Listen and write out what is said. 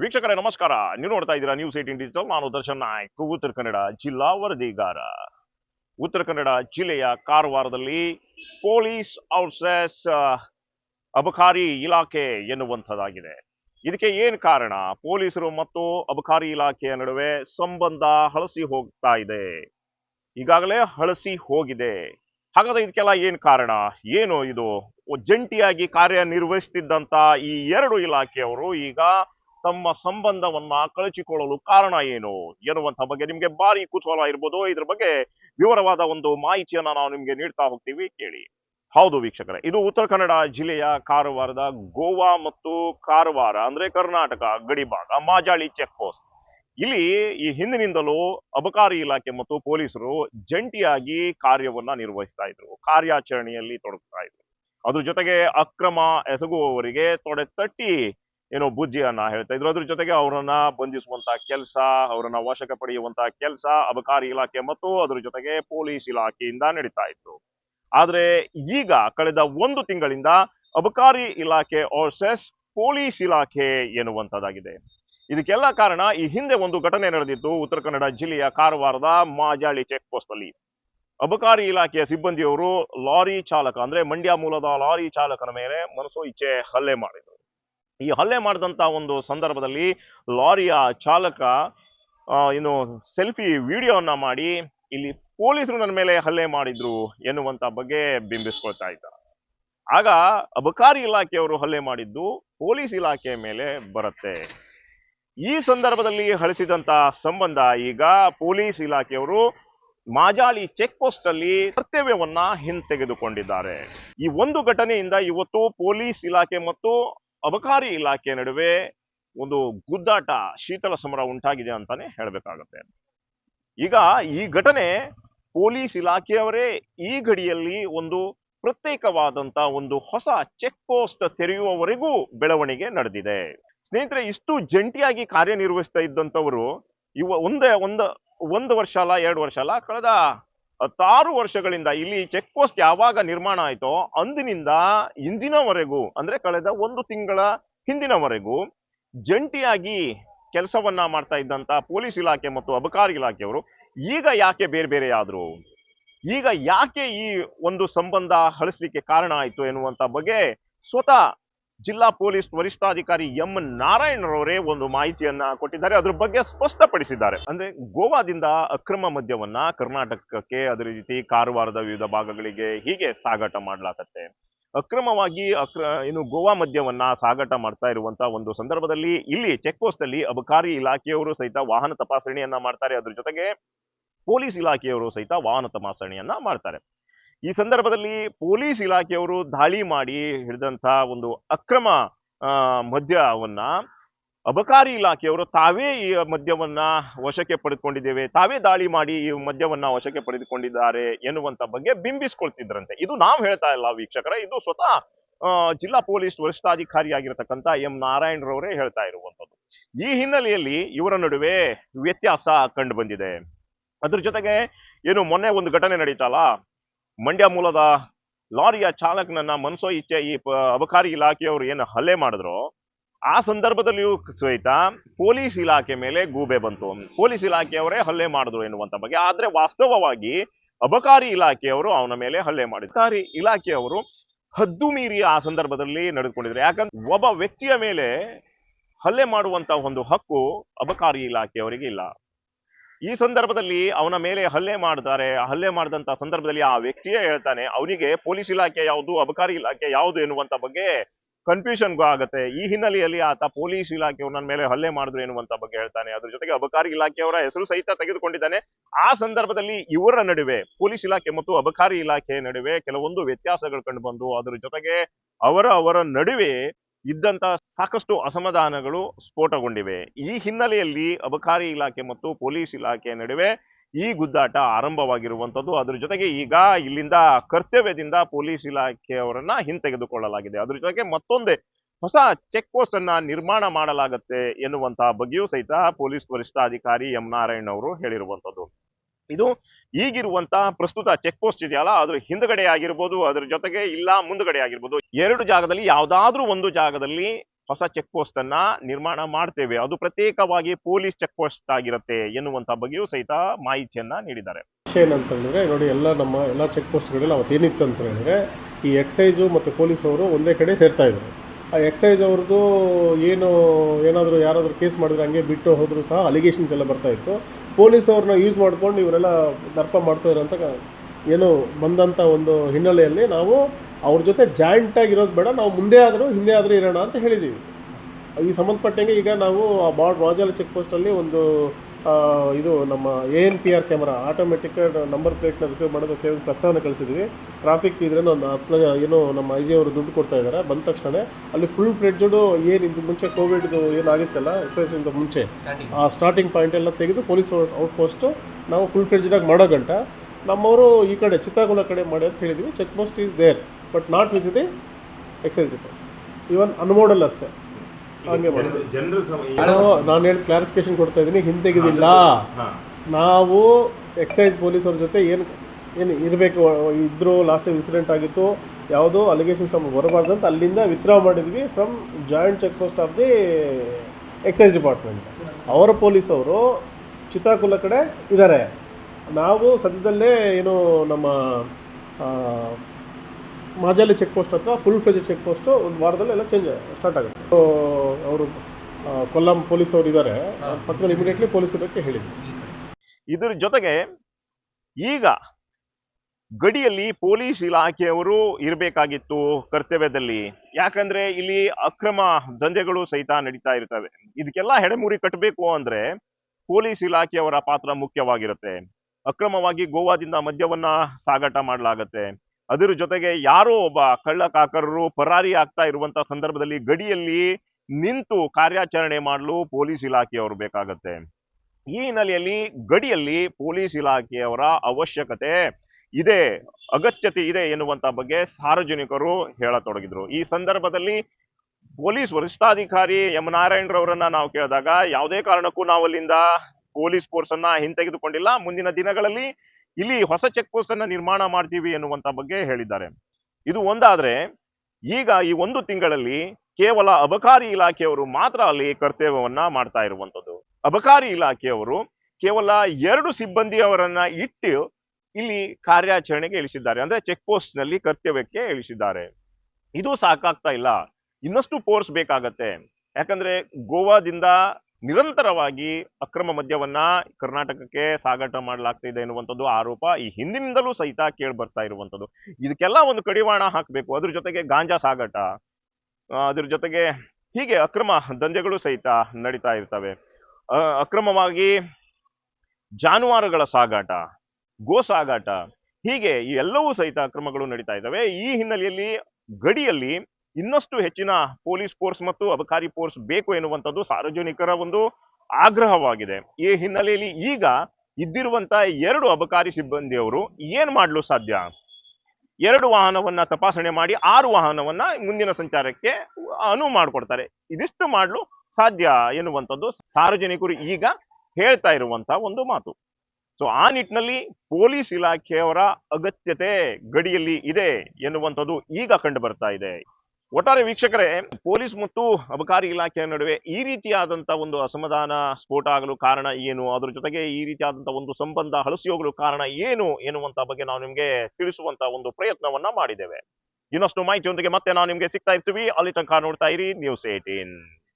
ವೀಕ್ಷಕರೇ, ನಮಸ್ಕಾರ. ನೀವು ನೋಡ್ತಾ ಇದ್ದೀರಾ ನ್ಯೂಸ್ ಏಟಿನ್ ಡಿಜಿಟಲ್ ನಾನು ದರ್ಶನ್ ನಾಯ್ಕ್, ಉತ್ತರ ಕನ್ನಡ ಜಿಲ್ಲಾ ವರದಿಗಾರ. ಉತ್ತರ ಕನ್ನಡ ಜಿಲ್ಲೆಯ ಕಾರವಾರದಲ್ಲಿ ಪೊಲೀಸ್ ಔಟ್ಸೆಸ್ ಅಬಕಾರಿ ಇಲಾಖೆ ಎನ್ನುವಂಥದ್ದಾಗಿದೆ. ಇದಕ್ಕೆ ಏನ್ ಕಾರಣ? ಪೊಲೀಸರು ಮತ್ತು ಅಬಕಾರಿ ಇಲಾಖೆಯ ನಡುವೆ ಸಂಬಂಧ ಹಳಸಿ ಹೋಗ್ತಾ ಇದೆ. ಈಗಾಗಲೇ ಹಳಸಿ ಹೋಗಿದೆ. ಹಾಗಾದ್ರೆ ಇದಕ್ಕೆಲ್ಲ ಏನ್ ಕಾರಣ? ಏನು ಇದು? ಜಂಟಿಯಾಗಿ ಕಾರ್ಯನಿರ್ವಹಿಸ್ತಿದ್ದಂತ ಈ ಎರಡು ಇಲಾಖೆಯವರು ಈಗ ತಮ್ಮ ಸಂಬಂಧವನ್ನ ಕಳಚಿಕೊಳ್ಳಲು ಕಾರಣ ಏನು ಎನ್ನುವಂತ ಬಗ್ಗೆ ನಿಮ್ಗೆ ಭಾರಿ ಕುತೂಹಲ ಇರ್ಬೋದು. ಇದ್ರ ಬಗ್ಗೆ ವಿವರವಾದ ಒಂದು ಮಾಹಿತಿಯನ್ನ ನಾವು ನಿಮ್ಗೆ ನೀಡ್ತಾ ಹೋಗ್ತೀವಿ ಕೇಳಿ. ಹೌದು ವೀಕ್ಷಕರೇ, ಇದು ಉತ್ತರ ಕನ್ನಡ ಜಿಲ್ಲೆಯ ಕಾರವಾರದ ಗೋವಾ ಮತ್ತು ಕಾರವಾರ, ಅಂದ್ರೆ ಕರ್ನಾಟಕ ಗಡಿ ಭಾಗ, ಮಾಜಾಳಿ ಚೆಕ್ ಪೋಸ್ಟ್. ಇಲ್ಲಿ ಈ ಹಿಂದಿನಿಂದಲೂ ಅಬಕಾರಿ ಇಲಾಖೆ ಮತ್ತು ಪೊಲೀಸರು ಜಂಟಿಯಾಗಿ ಕಾರ್ಯವನ್ನ ನಿರ್ವಹಿಸ್ತಾ ಇದ್ರು, ಕಾರ್ಯಾಚರಣೆಯಲ್ಲಿ ತೊಡಗ್ತಾ ಇದ್ರು. ಅದ್ರ ಜೊತೆಗೆ ಅಕ್ರಮ ಎಸಗುವವರಿಗೆ ತೊಡೆ ತಟ್ಟಿ ಏನೋ ಬುದ್ಧಿಯನ್ನ ಹೇಳ್ತಾ ಇದ್ರು. ಅದ್ರ ಜೊತೆಗೆ ಅವರನ್ನ ಬಂಧಿಸುವಂತ ಕೆಲಸ, ಅವರನ್ನ ವಶಕ್ಕೆ ಪಡೆಯುವಂತ ಕೆಲಸ ಅಬಕಾರಿ ಇಲಾಖೆ ಮತ್ತು ಅದ್ರ ಜೊತೆಗೆ ಪೊಲೀಸ್ ಇಲಾಖೆಯಿಂದ ನಡೀತಾ ಇತ್ತು. ಆದ್ರೆ ಈಗ ಕಳೆದ ಒಂದು ತಿಂಗಳಿಂದ ಅಬಕಾರಿ ಇಲಾಖೆ ಆರ್ಸೆಸ್ ಪೊಲೀಸ್ ಇಲಾಖೆ ಎನ್ನುವಂತದ್ದಾಗಿದೆ ಇದಕ್ಕೆಲ್ಲ ಕಾರಣ ಈ ಹಿಂದೆ ಒಂದು ಘಟನೆ ನಡೆದಿತ್ತು ಉತ್ತರ ಕನ್ನಡ ಜಿಲ್ಲೆಯ ಕಾರವಾರದ ಮಾಜಾಳಿ ಚೆಕ್ ಪೋಸ್ಟ್ ಅಲ್ಲಿ. ಅಬಕಾರಿ ಇಲಾಖೆಯ ಸಿಬ್ಬಂದಿಯವರು ಲಾರಿ ಚಾಲಕ ಅಂದ್ರೆ ಮಂಡ್ಯ ಮೂಲದ ಲಾರಿ ಚಾಲಕನ ಮೇಲೆ ಮನಸ್ಸು ಇಚ್ಛೆ ಹಲ್ಲೆ ಮಾಡಿದರು. ಈ ಹಲ್ಲೆ ಮಾಡಿದಂತ ಒಂದು ಸಂದರ್ಭದಲ್ಲಿ ಲಾರಿಯ ಚಾಲಕ ಇನ್ನು ಸೆಲ್ಫಿ ವಿಡಿಯೋವನ್ನ ಮಾಡಿ ಇಲ್ಲಿ ಪೊಲೀಸರು ನನ್ನ ಮೇಲೆ ಹಲ್ಲೆ ಮಾಡಿದ್ರು ಎನ್ನುವಂತ ಬಗ್ಗೆ ಬಿಂಬಿಸ್ಕೊಳ್ತಾ ಇದ್ದ ಆಗ ಅಬಕಾರಿ ಇಲಾಖೆಯವರು ಹಲ್ಲೆ ಮಾಡಿದ್ದು ಪೊಲೀಸ್ ಇಲಾಖೆ ಮೇಲೆ ಬರುತ್ತೆ. ಈ ಸಂದರ್ಭದಲ್ಲಿ ಹಳಿಸಿದಂತ ಸಂಬಂಧ ಈಗ ಪೊಲೀಸ್ ಇಲಾಖೆಯವರು ಮಾಜಾಳಿ ಚೆಕ್ ಪೋಸ್ಟ್ ಅಲ್ಲಿ ಕರ್ತವ್ಯವನ್ನ ಹಿಂತೆಗೆದುಕೊಂಡಿದ್ದಾರೆ. ಈ ಒಂದು ಘಟನೆಯಿಂದ ಇವತ್ತು ಪೊಲೀಸ್ ಇಲಾಖೆ ಮತ್ತು ಅಬಕಾರಿ ಇಲಾಖೆ ನಡುವೆ ಒಂದು ಗುದ್ದಾಟ, ಶೀತಲ ಸಮರ ಉಂಟಾಗಿದೆ ಅಂತಾನೆ ಹೇಳಬೇಕಾಗತ್ತೆ. ಈಗ ಈ ಘಟನೆ ಪೊಲೀಸ್ ಇಲಾಖೆಯವರೇ ಈ ಗಡಿಯಲ್ಲಿ ಒಂದು ಪ್ರತ್ಯೇಕವಾದಂತ ಒಂದು ಹೊಸ ಚೆಕ್ ಪೋಸ್ಟ್ ತೆರೆಯುವವರೆಗೂ ಬೆಳವಣಿಗೆ ನಡೆದಿದೆ. ಸ್ನೇಹಿತರೆ, ಇಷ್ಟು ಜಂಟಿಯಾಗಿ ಕಾರ್ಯನಿರ್ವಹಿಸ್ತಾ ಇದ್ದಂಥವರು ಇವ ಒಂದೇ, ಒಂದು ಒಂದು ವರ್ಷ ಅಲ್ಲ, ಎರಡು ವರ್ಷ ಅಲ್ಲ, ಕಳೆದ ಹತ್ತಾರು ವರ್ಷಗಳಿಂದ ಇಲ್ಲಿ ಚೆಕ್ ಪೋಸ್ಟ್ ಯಾವಾಗ ನಿರ್ಮಾಣ ಆಯಿತೋ ಅಂದಿನಿಂದ ಇಂದಿನವರೆಗೂ, ಅಂದರೆ ಕಳೆದ ಒಂದು ತಿಂಗಳ ಹಿಂದಿನವರೆಗೂ ಜಂಟಿಯಾಗಿ ಕೆಲಸವನ್ನ ಮಾಡ್ತಾ ಇದ್ದಂಥ ಪೊಲೀಸ್ ಇಲಾಖೆ ಮತ್ತು ಅಬಕಾರಿ ಇಲಾಖೆಯವರು ಈಗ ಯಾಕೆ ಬೇರೆ ಬೇರೆ ಆದ್ರು? ಈಗ ಯಾಕೆ ಈ ಒಂದು ಸಂಬಂಧ ಹಳಿಸ್ಲಿಕ್ಕೆ ಕಾರಣ ಆಯ್ತು ಎನ್ನುವಂಥ ಬಗ್ಗೆ ಸ್ವತಃ ಜಿಲ್ಲಾ ಪೊಲೀಸ್ ವರಿಷ್ಠಾಧಿಕಾರಿ ಎಂ ನಾರಾಯಣರವರೇ ಒಂದು ಮಾಹಿತಿಯನ್ನ ಕೊಟ್ಟಿದ್ದಾರೆ. ಅದ್ರ ಬಗ್ಗೆ ಸ್ಪಷ್ಟಪಡಿಸಿದ್ದಾರೆ. ಅಂದ್ರೆ ಗೋವಾದಿಂದ ಅಕ್ರಮ ಮದ್ಯವನ್ನ ಕರ್ನಾಟಕಕ್ಕೆ ಅದೇ ರೀತಿ ಕಾರವಾರದ ವಿವಿಧ ಭಾಗಗಳಿಗೆ ಹೀಗೆ ಸಾಗಾಟ ಮಾಡ್ಲಾಗತ್ತೆ ಅಕ್ರಮವಾಗಿ ಅಕ್ರ ಏನು ಗೋವಾ ಮದ್ಯವನ್ನ ಸಾಗಾಟ ಮಾಡ್ತಾ ಇರುವಂತ ಒಂದು ಸಂದರ್ಭದಲ್ಲಿ ಇಲ್ಲಿ ಚೆಕ್ ಪೋಸ್ಟ್ ಅಲ್ಲಿ ಅಬಕಾರಿ ಇಲಾಖೆಯವರು ಸಹಿತ ವಾಹನ ತಪಾಸಣೆಯನ್ನ ಮಾಡ್ತಾರೆ. ಅದ್ರ ಜೊತೆಗೆ ಪೊಲೀಸ್ ಇಲಾಖೆಯವರು ಸಹಿತ ವಾಹನ ತಪಾಸಣೆಯನ್ನ ಮಾಡ್ತಾರೆ. ಈ ಸಂದರ್ಭದಲ್ಲಿ ಪೊಲೀಸ್ ಇಲಾಖೆಯವರು ದಾಳಿ ಮಾಡಿ ಹಿಡಿದಂತ ಒಂದು ಅಕ್ರಮ ಮದ್ಯವನ್ನ ಅಬಕಾರಿ ಇಲಾಖೆಯವರು ತಾವೇ ಈ ಮದ್ಯವನ್ನ ವಶಕ್ಕೆ ಪಡೆದುಕೊಂಡಿದ್ದೇವೆ. ತಾವೇ ದಾಳಿ ಮಾಡಿ ಈ ಮದ್ಯವನ್ನ ವಶಕ್ಕೆ ಪಡೆದುಕೊಂಡಿದ್ದಾರೆ ಎನ್ನುವಂತ ಬಗ್ಗೆ ಬಿಂಬಿಸ್ಕೊಳ್ತಿದ್ರಂತೆ. ಇದು ನಾವು ಹೇಳ್ತಾ ಇಲ್ಲ ವೀಕ್ಷಕರ. ಇದು ಸ್ವತಃ ಜಿಲ್ಲಾ ಪೊಲೀಸ್ ವರಿಷ್ಠಾಧಿಕಾರಿ ಆಗಿರತಕ್ಕಂತ ಎಂ ನಾರಾಯಣರವರೇ ಹೇಳ್ತಾ ಇರುವಂತದ್ದು ಈ ಹಿನ್ನೆಲೆಯಲ್ಲಿ ಇವರ ನಡುವೆ ವ್ಯತ್ಯಾಸ ಕಂಡು ಬಂದಿದೆ. ಅದ್ರ ಜೊತೆಗೆ ಏನು ಮೊನ್ನೆ ಒಂದು ಘಟನೆ ನಡೀತಲ್ಲ? ಮಂಡ್ಯ ಮೂಲದ ಲಾರಿಯ ಚಾಲಕನನ್ನ ಮನಸೋ ಇಚ್ಛೆ ಈ ಅಬಕಾರಿ ಇಲಾಖೆಯವರು ಏನು ಹಲ್ಲೆ ಮಾಡಿದ್ರು, ಆ ಸಂದರ್ಭದಲ್ಲಿಯೂ ಸಹಿತ ಪೊಲೀಸ್ ಇಲಾಖೆ ಮೇಲೆ ಗೂಬೆ ಬಂತು. ಪೊಲೀಸ್ ಇಲಾಖೆಯವರೇ ಹಲ್ಲೆ ಮಾಡಿದ್ರು ಎನ್ನುವಂತ ಬಗ್ಗೆ. ಆದ್ರೆ ವಾಸ್ತವವಾಗಿ ಅಬಕಾರಿ ಇಲಾಖೆಯವರು ಅವನ ಮೇಲೆ ಹಲ್ಲೆ ಮಾಡಿದ್ರು. ಅಬಕಾರಿ ಇಲಾಖೆಯವರು ಹದ್ದು ಮೀರಿ ಆ ಸಂದರ್ಭದಲ್ಲಿ ನಡೆದುಕೊಂಡಿದ್ರು. ಯಾಕಂದ್ರೆ ಒಬ್ಬ ವ್ಯಕ್ತಿಯ ಮೇಲೆ ಹಲ್ಲೆ ಮಾಡುವಂತ ಒಂದು ಹಕ್ಕು ಅಬಕಾರಿ ಇಲಾಖೆಯವರಿಗೆ ಇಲ್ಲ. ಈ ಸಂದರ್ಭದಲ್ಲಿ ಅವನ ಮೇಲೆ ಹಲ್ಲೆ ಮಾಡ್ತಾರೆ ಹಲ್ಲೆ ಮಾಡಿದಂತ ಸಂದರ್ಭದಲ್ಲಿ ಆ ವ್ಯಕ್ತಿಯೇ ಹೇಳ್ತಾನೆ, ಅವನಿಗೆ ಪೊಲೀಸ್ ಇಲಾಖೆ ಯಾವುದು, ಅಬಕಾರಿ ಇಲಾಖೆ ಯಾವುದು ಎನ್ನುವಂತ ಬಗ್ಗೆ ಕನ್ಫ್ಯೂಷನ್ ಆಗುತ್ತೆ. ಈ ಹಿನ್ನೆಲೆಯಲ್ಲಿ ಆತ ಪೊಲೀಸ್ ಇಲಾಖೆ ನನ್ನ ಮೇಲೆ ಹಲ್ಲೆ ಮಾಡಿದ್ರು ಎನ್ನುವಂತ ಬಗ್ಗೆ ಹೇಳ್ತಾನೆ. ಅದ್ರ ಜೊತೆಗೆ ಅಬಕಾರಿ ಇಲಾಖೆಯವರ ಹೆಸರು ಸಹಿತ ತೆಗೆದುಕೊಂಡಿದ್ದಾನೆ. ಆ ಸಂದರ್ಭದಲ್ಲಿ ಇವರ ನಡುವೆ, ಪೊಲೀಸ್ ಇಲಾಖೆ ಮತ್ತು ಅಬಕಾರಿ ಇಲಾಖೆ ನಡುವೆ ಕೆಲವೊಂದು ವ್ಯತ್ಯಾಸಗಳು ಕಂಡು ಬಂದು, ಅದ್ರ ಜೊತೆಗೆ ಅವರ ಅವರ ನಡುವೆ ಇದ್ದಂತ ಸಾಕಷ್ಟು ಅಸಮಾಧಾನಗಳು ಸ್ಫೋಟಗೊಂಡಿವೆ. ಈ ಹಿನ್ನೆಲೆಯಲ್ಲಿ ಅಬಕಾರಿ ಇಲಾಖೆ ಮತ್ತು ಪೊಲೀಸ್ ಇಲಾಖೆ ನಡುವೆ ಈ ಗುದ್ದಾಟ ಆರಂಭವಾಗಿರುವಂತದ್ದು ಅದ್ರ ಜೊತೆಗೆ ಈಗ ಇಲ್ಲಿಂದ ಕರ್ತವ್ಯದಿಂದ ಪೊಲೀಸ್ ಇಲಾಖೆಯವರನ್ನ ಹಿಂತೆಗೆದುಕೊಳ್ಳಲಾಗಿದೆ. ಅದ್ರ ಜೊತೆಗೆ ಮತ್ತೊಂದೇ ಹೊಸ ಚೆಕ್ ಪೋಸ್ಟ್ ಅನ್ನ ನಿರ್ಮಾಣ ಮಾಡಲಾಗತ್ತೆ ಎನ್ನುವಂತಹ ಬಗ್ಗೆಯೂ ಸಹಿತ ಪೊಲೀಸ್ ವರಿಷ್ಠಾಧಿಕಾರಿ ಎಂ ನಾರಾಯಣ್ ಅವರು ಹೇಳಿರುವಂಥದ್ದು. ಇದು ಈಗಿರುವಂತ ಪ್ರಸ್ತುತ ಚೆಕ್ ಪೋಸ್ಟ್ ಇದೆಯಲ್ಲ, ಅದ್ರ ಹಿಂದ್ಗಡೆ ಆಗಿರ್ಬೋದು, ಅದ್ರ ಜೊತೆಗೆ ಇಲ್ಲ, ಮುಂದ್ಗಡೆ ಆಗಿರ್ಬೋದು, ಎರಡು ಜಾಗದಲ್ಲಿ, ಯಾವ್ದಾದ್ರೂ ಒಂದು ಜಾಗದಲ್ಲಿ ಹೊಸ ಚೆಕ್ ಪೋಸ್ಟ್ ಅನ್ನ ನಿರ್ಮಾಣ ಮಾಡ್ತೇವೆ. ಅದು ಪ್ರತ್ಯೇಕವಾಗಿ ಪೊಲೀಸ್ ಚೆಕ್ ಪೋಸ್ಟ್ ಆಗಿರುತ್ತೆ ಎನ್ನುವಂತ ಬಗ್ಗೆಯೂ ಸಹಿತ ಮಾಹಿತಿಯನ್ನ ನೀಡಿದ್ದಾರೆ. ಏನಂತ ಹೇಳಿದ್ರೆ, ನೋಡಿ, ಎಲ್ಲ ನಮ್ಮ ಎಲ್ಲ ಚೆಕ್ ಪೋಸ್ಟ್ಗಳಲ್ಲಿ ಏನಿತ್ತು ಅಂತ ಹೇಳಿದ್ರೆ, ಈ ಎಕ್ಸೈಜು ಮತ್ತು ಪೊಲೀಸ್ ಅವರು ಒಂದೇ ಕಡೆ ಸೇರ್ತಾ ಇದ್ರು. ಆ ಎಕ್ಸೈಸ್ ಅವ್ರದ್ದು ಏನು ಏನಾದರೂ ಯಾರಾದರೂ ಕೇಸ್ ಮಾಡಿದ್ರೆ ಹಂಗೆ ಬಿಟ್ಟು ಹೋದರೂ ಸಹ ಅಲಿಗೇಷನ್ಸ್ ಎಲ್ಲ ಬರ್ತಾ ಇತ್ತು. ಪೊಲೀಸ್ ಅವ್ರನ್ನ ಯೂಸ್ ಮಾಡ್ಕೊಂಡು ಇವರೆಲ್ಲ ದರ್ಪ ಮಾಡ್ತಾಯಿದ್ರು ಅಂತ ಏನು ಬಂದಂಥ ಒಂದು ಹಿನ್ನೆಲೆಯಲ್ಲಿ ನಾವು ಅವ್ರ ಜೊತೆ ಜಾಯಿಂಟ್ ಇರೋದು ಬೇಡ, ನಾವು ಮುಂದೆ ಆದರೂ ಹಿಂದೆ ಆದರೂ ಇರೋಣ ಅಂತ ಹೇಳಿದ್ದೀವಿ ಈ ಸಂಬಂಧಪಟ್ಟಂಗೆ ಈಗ ನಾವು ಆ ಬಾರ್ಡ್ ರಾಜಾಲ ಚೆಕ್ ಪೋಸ್ಟಲ್ಲಿ ಒಂದು ಇದು ನಮ್ಮ A N P R camera automatic number ಪ್ಲೇಟ್ನ repair ಮಾಡೋದು ಕೇವಲ ಪ್ರಸ್ತಾವನೆ ಕಳಿಸಿದ್ವಿ. ಟ್ರಾಫಿಕ್ ಇದ್ರೆ ಒಂದು ಹತ್ತು ಏನು ನಮ್ಮ ಐ ಜಿ ಅವರು ದುಡ್ಡು ಕೊಡ್ತಾ ಇದ್ದಾರೆ ಬಂದ ತಕ್ಷಣ ಅಲ್ಲಿ ಫುಲ್ ಪ್ಲೇಟ್ಜು ಏನು ಇದು ಮುಂಚೆ ಕೋವಿಡ್ದು ಏನಾಗಿತ್ತಲ್ಲ ಎಕ್ಸಸೈಸಿಂದ ಮುಂಚೆ ಆ ಸ್ಟಾರ್ಟಿಂಗ್ ಪಾಯಿಂಟ್ ಎಲ್ಲ ತೆಗೆದು ಪೊಲೀಸ್ ಔಟ್ ಪೋಸ್ಟು ನಾವು ಫುಲ್ ಫ್ಲೆಡ್ಜ್ಡಾಗಿ ಮಾಡೋ ಗಂಟ. ನಮ್ಮವರು ಈ ಕಡೆ ಚಿತ್ತಾಗುಳ ಕಡೆ ಮಾಡಿ ಅಂತ ಹೇಳಿದ್ವಿ. Check post is there but not with the excise depart even ಅನ್ಮೋಡಲ್ ಅಷ್ಟೇ. ಹಂಗೆ ಮಾಡ್ತೀವಿ ಜನರ ನಾನು ಹೇಳಿ ಕ್ಲಾರಿಫಿಕೇಶನ್ ಕೊಡ್ತಾ ಇದ್ದೀನಿ ಹಿಂದೆಗಿದಿಲ್ಲ. ನಾವು ಎಕ್ಸೈಸ್ ಪೊಲೀಸವ್ರ ಜೊತೆ ಏನು ಏನು ಇರಬೇಕು ಇದ್ರು ಲಾಸ್ಟ್ ಟೈಮ್ ಇನ್ಸಿಡೆಂಟ್ ಆಗಿತ್ತು ಯಾವುದೋ ಅಲಿಗೇಷನ್ಸ್ ನಮ್ಗೆ ಬರಬಾರ್ದು ಅಂತ ಅಲ್ಲಿಂದ ವಿತ್ಡ್ರಾ ಮಾಡಿದ್ವಿ from joint check post of the excise department ಅವರ ಪೊಲೀಸವರು ಚಿತ್ತಾಕುಲ ಕಡೆ ಇದ್ದಾರೆ ನಾವು ಸದ್ಯದಲ್ಲೇ ಏನು ನಮ್ಮ ಮಾಜಾಲಿ ಚೆಕ್ ಪೋಸ್ಟ್ ಹತ್ರ ಫುಲ್ ಫ್ಲೆಜ್ ಚೆಕ್ ಪೋಸ್ಟು ಒಂದು ವಾರದಲ್ಲಿ ಎಲ್ಲ ಚೇಂಜ್ ಸ್ಟಾರ್ಟ್ ಆಗುತ್ತೆ. ಸೊ ಅವರು ಕೊಲ್ಲಂ ಪೊಲೀಸ್ ಅವರು ಇದ್ದಾರೆ ಪಕ್ಕದಲ್ಲಿ ಇಮಿಡಿಯೇಟ್ಲಿ ಪೊಲೀಸ್ ಇರೋಕ್ಕೆ ಹೇಳಿದ್ರು. ಇದ್ರ ಜೊತೆಗೆ ಈಗ ಗಡಿಯಲ್ಲಿ ಪೊಲೀಸ್ ಇಲಾಖೆಯವರು ಇರಬೇಕಾಗಿತ್ತು ಕರ್ತವ್ಯದಲ್ಲಿ. ಯಾಕಂದ್ರೆ ಇಲ್ಲಿ ಅಕ್ರಮ ದಂಧೆಗಳು ಸಹಿತ ನಡೀತಾ ಇರ್ತವೆ. ಇದಕ್ಕೆಲ್ಲ ಹೆಡೆಮುರಿ ಕಟ್ಟಬೇಕು ಅಂದ್ರೆ ಪೊಲೀಸ್ ಇಲಾಖೆಯವರ ಪಾತ್ರ ಮುಖ್ಯವಾಗಿರುತ್ತೆ. ಅಕ್ರಮವಾಗಿ ಗೋವಾದಿಂದ ಮದ್ಯವನ್ನ ಸಾಗಾಟ ಮಾಡಲಾಗತ್ತೆ. ಅದರ ಜೊತೆಗೆ ಯಾರೋ ಒಬ್ಬ ಕಳ್ಳ ಕಾಕರರು ಪರಾರಿ ಆಗ್ತಾ ಇರುವಂತ ಸಂದರ್ಭದಲ್ಲಿ ಗಡಿಯಲ್ಲಿ ನಿಂತು ಕಾರ್ಯಾಚರಣೆ ಮಾಡಲು ಪೊಲೀಸ್ ಇಲಾಖೆಯವರು ಬೇಕಾಗತ್ತೆ. ಈ ಹಿನ್ನೆಲೆಯಲ್ಲಿ ಗಡಿಯಲ್ಲಿ ಪೊಲೀಸ್ ಇಲಾಖೆಯವರ ಅವಶ್ಯಕತೆ ಇದೆ, ಅಗತ್ಯತೆ ಇದೆ ಎನ್ನುವಂತ ಬಗ್ಗೆ ಸಾರ್ವಜನಿಕರು ಹೇಳತೊಡಗಿದ್ರು. ಈ ಸಂದರ್ಭದಲ್ಲಿ ಪೊಲೀಸ್ ವರಿಷ್ಠಾಧಿಕಾರಿ ಎಂ ನಾರಾಯಣರವರನ್ನ ನಾವು ಕೇಳಿದಾಗ ಯಾವುದೇ ಕಾರಣಕ್ಕೂ ನಾವು ಅಲ್ಲಿಂದ ಪೊಲೀಸ್ ಫೋರ್ಸ್ ಅನ್ನ ಹಿಂತೆಗೆದುಕೊಂಡಿಲ್ಲ. ಮುಂದಿನ ದಿನಗಳಲ್ಲಿ ಇಲ್ಲಿ ಹೊಸ ಚೆಕ್ ಪೋಸ್ಟ್ ಅನ್ನ ನಿರ್ಮಾಣ ಮಾಡ್ತೀವಿ ಎನ್ನುವಂತ ಬಗ್ಗೆ ಹೇಳಿದ್ದಾರೆ. ಇದು ಒಂದಾದ್ರೆ, ಈಗ ಈ ಒಂದು ತಿಂಗಳಲ್ಲಿ ಕೇವಲ ಅಬಕಾರಿ ಇಲಾಖೆಯವರು ಮಾತ್ರ ಅಲ್ಲಿ ಕರ್ತವ್ಯವನ್ನ ಮಾಡ್ತಾ ಇರುವಂತದ್ದು ಅಬಕಾರಿ ಇಲಾಖೆಯವರು ಕೇವಲ ಎರಡು ಸಿಬ್ಬಂದಿಯವರನ್ನ ಇಟ್ಟು ಇಲ್ಲಿ ಕಾರ್ಯಾಚರಣೆಗೆ ಇಳಿಸಿದ್ದಾರೆ. ಅಂದ್ರೆ ಚೆಕ್ ಪೋಸ್ಟ್ನಲ್ಲಿ ಕರ್ತವ್ಯಕ್ಕೆ ಇಳಿಸಿದ್ದಾರೆ. ಇದು ಸಾಕಾಗ್ತಾ ಇಲ್ಲ. ಇನ್ನಷ್ಟು ಫೋರ್ಸ್ ಬೇಕಾಗತ್ತೆ. ಯಾಕಂದ್ರೆ ಗೋವಾದಿಂದ ನಿರಂತರವಾಗಿ ಅಕ್ರಮ ಮದ್ಯವನ್ನ ಕರ್ನಾಟಕಕ್ಕೆ ಸಾಗಾಟ ಮಾಡಲಾಗ್ತಿದೆ ಎನ್ನುವಂಥದ್ದು ಆರೋಪ ಈ ಹಿಂದಿನಿಂದಲೂ ಸಹಿತ ಕೇಳಿ ಬರ್ತಾ ಇರುವಂಥದ್ದು. ಇದಕ್ಕೆಲ್ಲ ಒಂದು ಕಡಿವಾಣ ಹಾಕಬೇಕು. ಅದ್ರ ಜೊತೆಗೆ ಗಾಂಜಾ ಸಾಗಾಟ ಅದ್ರ ಜೊತೆಗೆ ಹೀಗೆ ಅಕ್ರಮ ದಂಧೆಗಳು ಸಹಿತ ನಡೀತಾ ಇರ್ತವೆ. ಅಕ್ರಮವಾಗಿ ಜಾನುವಾರುಗಳ ಸಾಗಾಟ, ಗೋ ಸಾಗಾಟ ಹೀಗೆ ಎಲ್ಲವೂ ಸಹಿತ ಅಕ್ರಮಗಳು ನಡೀತಾ ಇದ್ದಾವೆ. ಈ ಹಿನ್ನೆಲೆಯಲ್ಲಿ ಗಡಿಯಲ್ಲಿ ಇನ್ನಷ್ಟು ಹೆಚ್ಚಿನ ಪೊಲೀಸ್ ಫೋರ್ಸ್ ಮತ್ತು ಅಬಕಾರಿ ಫೋರ್ಸ್ ಬೇಕು ಎನ್ನುವಂಥದ್ದು ಸಾರ್ವಜನಿಕರ ಒಂದು ಆಗ್ರಹವಾಗಿದೆ. ಈ ಹಿನ್ನೆಲೆಯಲ್ಲಿ ಈಗ ಇದ್ದಿರುವಂತ ಎರಡು ಅಬಕಾರಿ ಸಿಬ್ಬಂದಿಯವರು ಏನ್ ಮಾಡಲು ಸಾಧ್ಯ? ಎರಡು ವಾಹನವನ್ನ ತಪಾಸಣೆ ಮಾಡಿ ಆರು ವಾಹನವನ್ನ ಮುಂದಿನ ಸಂಚಾರಕ್ಕೆ ಅನುವು ಮಾಡಿಕೊಡ್ತಾರೆ. ಇದಿಷ್ಟು ಮಾಡಲು ಸಾಧ್ಯ ಎನ್ನುವಂಥದ್ದು ಸಾರ್ವಜನಿಕರು ಈಗ ಹೇಳ್ತಾ ಇರುವಂತಹ ಒಂದು ಮಾತು. ಸೊ ಆ ನಿಟ್ಟಿನಲ್ಲಿ ಪೊಲೀಸ್ ಇಲಾಖೆಯವರ ಅಗತ್ಯತೆ ಗಡಿಯಲ್ಲಿ ಇದೆ ಎನ್ನುವಂಥದ್ದು ಈಗ ಕಂಡು ಬರ್ತಾ ಇದೆ. ಒಟ್ಟಾರೆ ವೀಕ್ಷಕರೇ, ಪೊಲೀಸ್ ಮತ್ತು ಅಬಕಾರಿ ಇಲಾಖೆಯ ನಡುವೆ ಈ ರೀತಿಯಾದಂತಹ ಒಂದು ಅಸಮಾಧಾನ ಸ್ಫೋಟ ಆಗಲು ಕಾರಣ ಏನು? ಅದರ ಜೊತೆಗೆ ಈ ರೀತಿಯಾದಂತಹ ಒಂದು ಸಂಬಂಧ ಹಳಸಿ ಹೋಗಲು ಕಾರಣ ಏನು ಎನ್ನುವಂತಹ ಬಗ್ಗೆ ನಾವು ನಿಮಗೆ ತಿಳಿಸುವಂತ ಒಂದು ಪ್ರಯತ್ನವನ್ನ ಮಾಡಿದ್ದೇವೆ. ಇನ್ನಷ್ಟು ಮಾಹಿತಿಯೊಂದಿಗೆ ಮತ್ತೆ ನಾವು ನಿಮ್ಗೆ ಸಿಗ್ತಾ ಇರ್ತೀವಿ. ಅಲ್ಲಿ ತನಕ ನೋಡ್ತಾ ಇರಿ. News eighteen